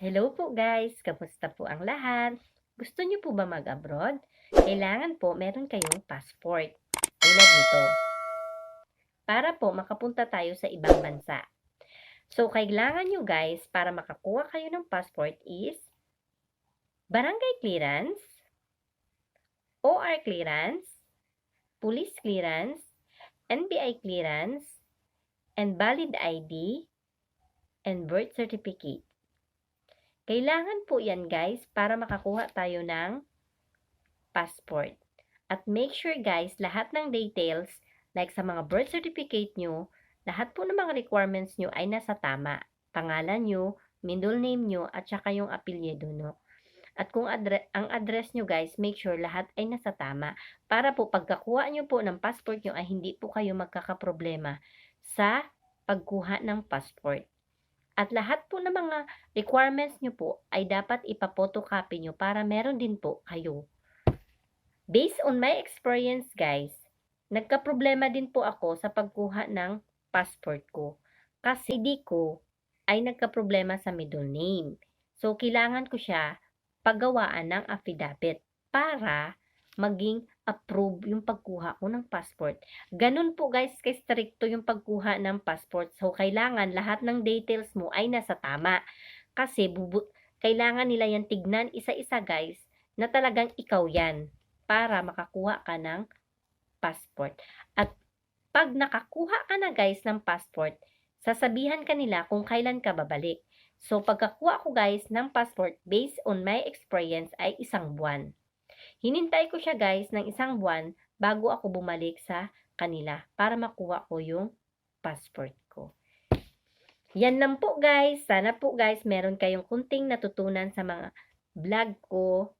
Hello po guys! Kamusta po ang lahat? Gusto niyo po ba mag-abroad? Kailangan po meron kayong passport. Tulad nito. Para po makapunta tayo sa ibang bansa. So, kailangan nyo guys, para makakuha kayo ng passport is barangay clearance, OR clearance, police clearance, NBI clearance, and valid ID, and birth certificate. Kailangan po yan guys para makakuha tayo ng passport. At make sure guys, lahat ng details, like sa mga birth certificate nyo, lahat po ng mga requirements nyo ay nasa tama. Pangalan nyo, middle name nyo, at saka yung apelyido nyo. At kung adre- ang address nyo guys, make sure lahat ay nasa tama. Para po pagkakuha nyo po ng passport nyo ay hindi po kayo magkakaproblema sa pagkuha ng passport. At lahat po ng mga requirements nyo po ay dapat ipapotocopy nyo para meron din po kayo. Based on my experience guys, nagka-problema din po ako sa pagkuha ng passport ko. Kasi di ko ay nagka-problema sa middle name. So, kailangan ko siya paggawaan ng affidavit para maging approve yung pagkuha ko ng passport. Ganun po guys, kay stricto yung pagkuha ng passport. So, kailangan lahat ng details mo ay nasa tama. Kasi, bubu- kailangan nila yan tignan isa-isa guys, na talagang ikaw yan para makakuha ka ng passport. At pag nakakuha ka na guys ng passport, sasabihan ka nila kung kailan ka babalik. So, pagkakuha ko guys ng passport based on my experience ay isang buwan. Hinintay ko siya guys ng isang buwan bago ako bumalik sa kanila para makuha ko yung passport ko. Yan lang po guys. Sana po guys meron kayong kunting natutunan sa mga vlog ko